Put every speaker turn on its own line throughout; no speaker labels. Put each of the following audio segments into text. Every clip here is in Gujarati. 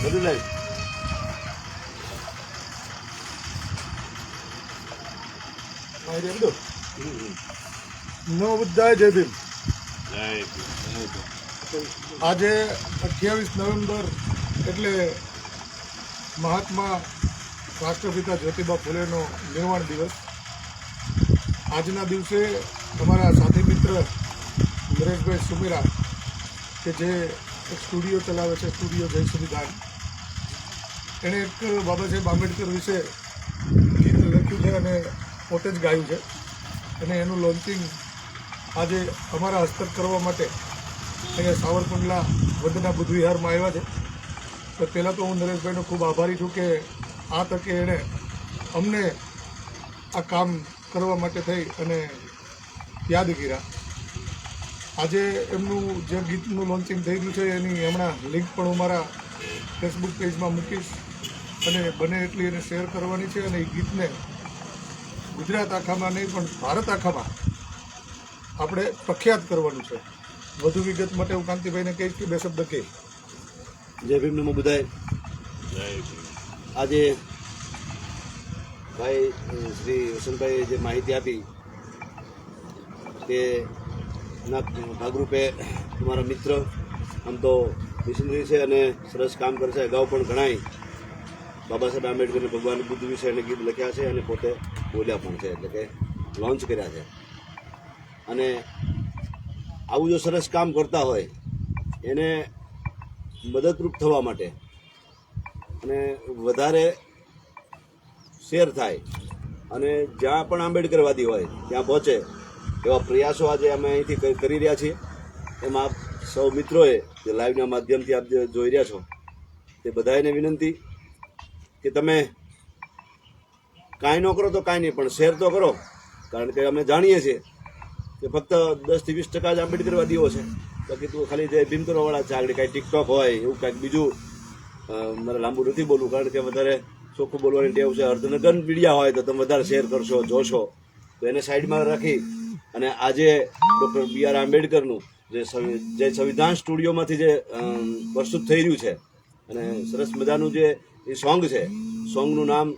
બધું લઈ
નો બુદ્ધાય જય ભીમ આજે અઠ્યાવીસ નવેમ્બર એટલે મહાત્મા રાષ્ટ્રપિતા જ્યોતિબા ફૂલેનો નિર્વાણ દિવસ. આજના દિવસે અમારા સાથી મિત્ર નરેશભાઈ સુમેરા, કે જે એક સ્ટુડિયો ચલાવે છે, સ્ટુડિયો જય સુવિધાન. એણે એક બાબા સાહેબ આંબેડકર વિશે ગીત લખ્યું છે અને પોતે જ ગાયું છે. અને એનું લોન્ચિંગ આજે અમારા હસ્તક કરવા માટે અહીંયા સાવરકુંડલા વદના બુદ્ધ વિહારમાં આવ્યા છે. તો પહેલાં તો હું નરેશભાઈનો ખૂબ આભારી છું કે આ તકે એણે અમને આ કામ કરવા માટે થઈ અને યાદ કર્યા. આજે એમનું જે ગીતનું લોન્ચિંગ થઈ ગયું છે એની હમણાં લિંક પણ હું મારા ફેસબુક પેજમાં મૂકીશ. અને બને એટલી એને શેર કરવાની છે અને એ ગીતને ગુજરાત આખામાં નહીં પણ ભારત આખામાં આપણે પ્રખ્યાત કરવાનું છે. વધુ વિગત માટે હું કાંતિભાઈને કહીશ કે બે શબ્દ કહે
જય ભીમ નમો બધાય. આજે ભાઈ શ્રી વસંતભાઈએ જે માહિતી આપી તે ના ભાગરૂપે તમારા મિત્ર આમ તો મિશનરી છે અને સરસ કામ કરે છે. અગાઉ પણ ઘણાય બાબા સાહેબ આંબેડકરને ભગવાન બુદ્ધ વિશે એને ગીત લખ્યા છે અને પોતે બોલ્યા પણ છે, એટલે કે લોન્ચ કર્યા છે. અને આવું જો સરસ કામ કરતા હોય, એને મદદરૂપ થવા માટે અને વધારે શેર થાય અને જ્યાં પણ આંબેડકરવાદી હોય, ત્યાં પહોંચે એવા પ્રયાસો આજે અમે અહીંથી કરી રહ્યા છીએ. એમાં આપ સૌ મિત્રોએ જે લાઈવના માધ્યમથી આપ જે જોઈ રહ્યા છો, તે બધાને વિનંતી કે તમે કાંઈ ન કરો તો કાંઈ નહીં, પણ શેર તો કરો. કારણ કે અમે જાણીએ છીએ કે ફક્ત દસથી વીસ ટકા જ આંબેડકરવાદીઓ છે. બાકી તું ખાલી જે ભીમ કરવાવાળા છે, આગળ કાંઈ ટિકટોક હોય, એવું કાંઈક બીજું મારે લાંબુ નથી બોલવું, કારણ કે વધારે ચોખ્ખું બોલવાની ટેવ છે. અર્ધનગન મીડિયા હોય તો તમે વધારે શેર કરશો, જોશો. તો એને સાઈડમાં રાખી અને આજે ડૉક્ટર બી આર આંબેડકરનું જે જે સંવિધાન સ્ટુડિયોમાંથી જે પ્રસ્તુત થઈ રહ્યું છે અને સરસ મજાનું જે એ સોંગ છે, સોંગનું નામ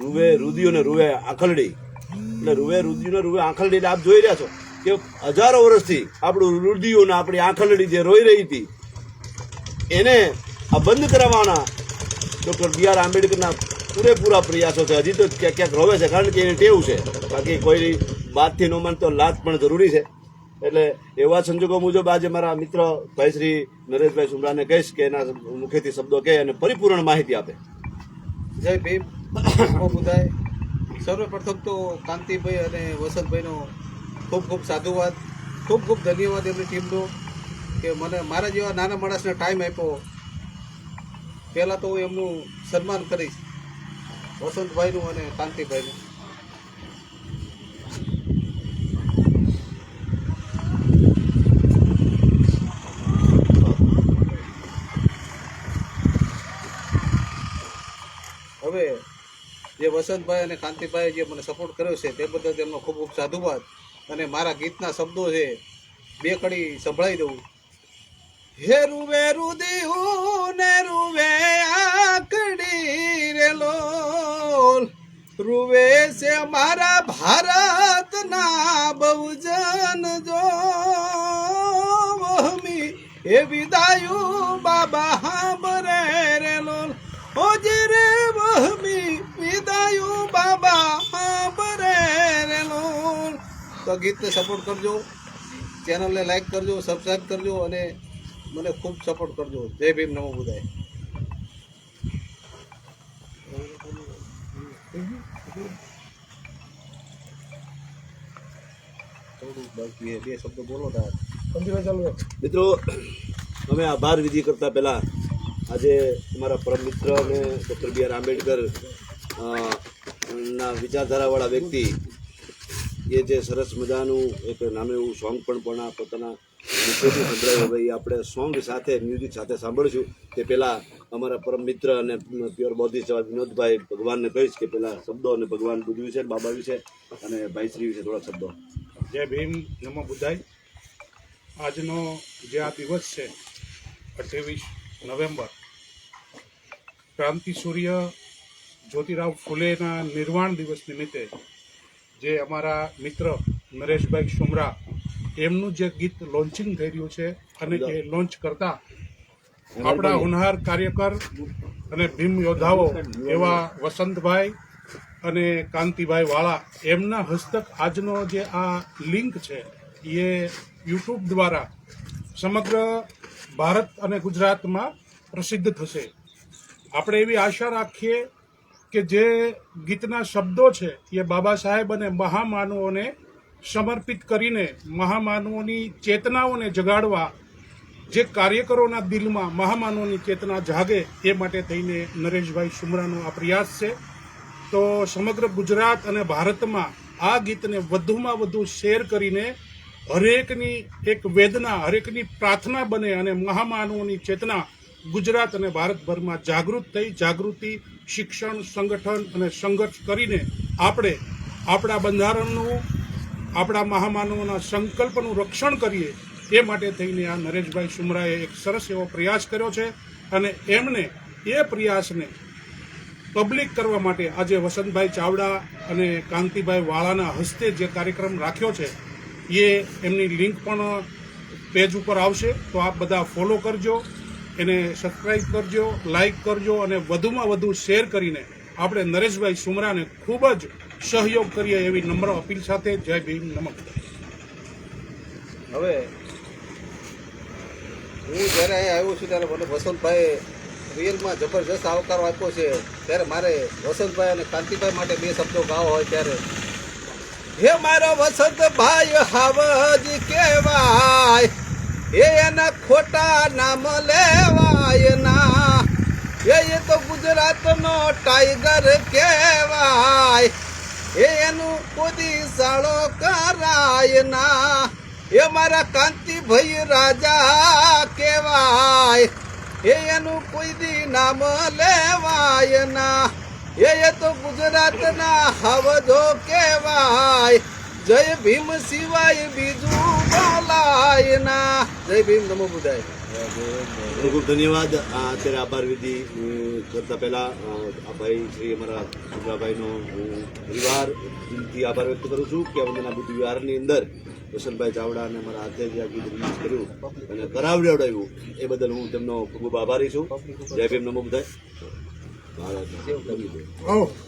રૂવે રુદિયો ને રૂવે આંખલડી. એટલે રૂવે રુદિયો ને રૂવે આંખલડી આપ જોઈ રહ્યા છો કે હજારો વર્ષથી આપણું રુદિયો આપણી આંખલડી જે રોઈ રહી હતી, એને આ બંધ કરાવવાના ડૉક્ટર બી આર આંબેડકરના પૂરેપૂરા પ્રયાસો છે. હજી તો ક્યાંક ક્યાંક રોવે છે, કારણ કે એને ટેવ છે. બાકી કોઈ વાતથી ન માનતો લાત પણ જરૂરી છે. એટલે એવા સંજોગો મુજબ આજે મારા મિત્ર ભાઈ શ્રી નરેશભાઈ સુમરાને કહીશ કે એના મુખેથી શબ્દો કહે અને પરિપૂર્ણ માહિતી આપે.
જય ભીમ. બુધાય સર્વપ્રથમ તો કાંતિભાઈ અને વસંતભાઈનો ખૂબ ખૂબ સાધુવાદ, ખૂબ ખૂબ ધન્યવાદ એમની ટીમનો કે મને મારા જેવા નાના માણસને ટાઈમ આપ્યો. પહેલાં તો હું એમનું સન્માન કરીશ. વસંતભાઈનું અને કાંતિભાઈનું. હવે જે વસંતભાઈ અને કાંતિભાઈ જે મને સપોર્ટ કર્યો છે, તે બદલ તેમનો ખૂબ ખૂબ સાધુવાદ અને મારા ગીતના શબ્દો છે, બે કડી સંભળાઈ દઉં. હે રૂવે રુદિયું ને રૂવે આકડી રે લોલ રૂવે છે મારા ભારતના બહુજન જો વહમી એ વિદાયું બાબા હાંભરે રે લોલ ઓજે રે વહમી વિદાયું બાબા હાંભરે રે લોલ તો ગીતને સપોર્ટ કરજો ચેનલને લાઈક કરજો સબસ્ક્રાઈબ કરજો અને મને ખૂબ સપોર્ટ કરજો. જય ભીમ નમો બુધાય. થોડું બાકી બે શબ્દો બોલો તાર.
મિત્રો અમે આભાર વિધિ કરતા પહેલા આજે અમારા પરમ મિત્ર અને ડૉક્ટર બી આર આંબેડકર ના વિચારધારાવાળા વ્યક્તિ એ જે સરસ મજાનું એક નામે એવું સોંગ પણ પણ પોતાના સંભળાયું આપણે સોંગ સાથે મ્યુઝિક સાથે સાંભળીશું તે પહેલાં અમારા પરમ મિત્ર અને પ્યોર બોધી બૌદ્ધિક વિનોદભાઈ ભગવાનને કહીશ કે પહેલાં શબ્દો અને ભગવાન બુદ્ધ વિશે બાબા વિશે અને ભાઈશ્રી વિશે થોડા શબ્દો.
જય ભીમ, નમો બુદ્ધાય. આજનો જે આ દિવસ છે, અઠ્યાવીસ નવેમ્બર, ક્રાંતિ સૂર્ય જ્યોતિરાવ ફૂલેના નિર્વાણ દિવસ નિમિત્તે જે અમારા મિત્ર નરેશભાઈ સુમરા એમનું જે ગીત લોન્ચિંગ થઈ રહ્યું છે અને એ લોન્ચ કરતા આપણા હોનહાર કાર્યકર અને ભીમ યોદ્ધાઓ એવા વસંતભાઈ અને કાંતિભાઈ વાળા એમના હસ્તક આજનો જે આ લિંક છે એ યુટ્યુબ દ્વારા સમગ્ર ભારત અને ગુજરાતમાં પ્રસિદ્ધ થશે. આપણે એવી આશા રાખીએ કે જે ગીતના શબ્દો છે એ બાબા સાહેબ અને મહામાનવોને સમર્પિત કરીને મહામાનવોની ચેતનાઓને જગાડવા જે કાર્યકરોના દિલમાં મહામાનવોની ચેતના જાગે એ માટે થઈને નરેશભાઈ સુમરાનો આ પ્રયાસ છે. તો સમગ્ર ગુજરાત અને ભારતમાં આ ગીતને વધુમાં વધુ શેર કરીને હરેકની એક વેદના, હરેકની પ્રાર્થના બને અને મહામાનવોની ચેતના ગુજરાત અને ભારતભરમાં જાગૃત થઈ, જાગૃતિ, શિક્ષણ, સંગઠન અને સંઘર્ષ કરીને આપણે આપણા બંધારણનું આપણા મહામાનવોના સંકલ્પનું રક્ષણ કરીએ એ માટે થઈને આ નરેશભાઈ સુમરાએ એક સરસ એવો પ્રયાસ કર્યો છે અને એમને એ પ્રયાસને પબ્લિક કરવા માટે આજે વસંતભાઈ ચાવડા અને કાંતિભાઈ વાળાના હસ્તે જે કાર્યક્રમ રાખ્યો છે, એ એમની લિંક પણ પેજ ઉપર આવશે. તો આપ બધા ફોલો કરજો, એને સબસ્ક્રાઈબ કરજો લાઈક કરજો અને વધુમાં વધુ શેર કરીને આપણે નરેશભાઈ સુમરાને ખૂબ જ સહયોગ કરીએ એવી નમ્ર અપીલ સાથે જય ભીમ નમક
હવે હું જ્યારે અહીંયા આવ્યો છું ત્યારે મને વસંતભાઈ રિયલમાં જબરજસ્ત આવકારો આપ્યો છે. ત્યારે મારે વસંતભાઈ અને કાંતિભાઈ માટે બે શબ્દો ગાવા હોય ત્યારે, હે મારો વસંતભાઈ, હાવજ કહેવાય એ એના ખોટા નામ લેવાય ના એ તો ગુજરાતનો ટાઈગર કહેવાય. એ એનું કોદી સાળો કરાય ના. એ મારા કાંતિભાઈ રાજા કહેવાય. એ એનું કોઈ નામ લેવાય ના. એ તો ગુજરાતના હવજો જય ભીમ સિવાય બીજું બોલાય ના. જય ભીમ નમો બુધાય
ખૂબ ખૂબ ધન્યવાદ. અત્યારે આભાર વિધિ. કરતા પહેલા આ ભાઈ શ્રી અમારા સુભરાભાઈનો હું પરિવાર દિલથી આભાર વ્યક્ત કરું છું કે વંદના બુદ્ધ વિહારની અંદર વસંતભાઈ ચાવડા અને અમારા હાથે જે આ ગીત રિલીઝ કર્યું અને કરાવડાવડાવ્યું એ બદલ હું તેમનો ખૂબ ખૂબ આભારી છું. જય ભીમ નમો બુધાય ભારત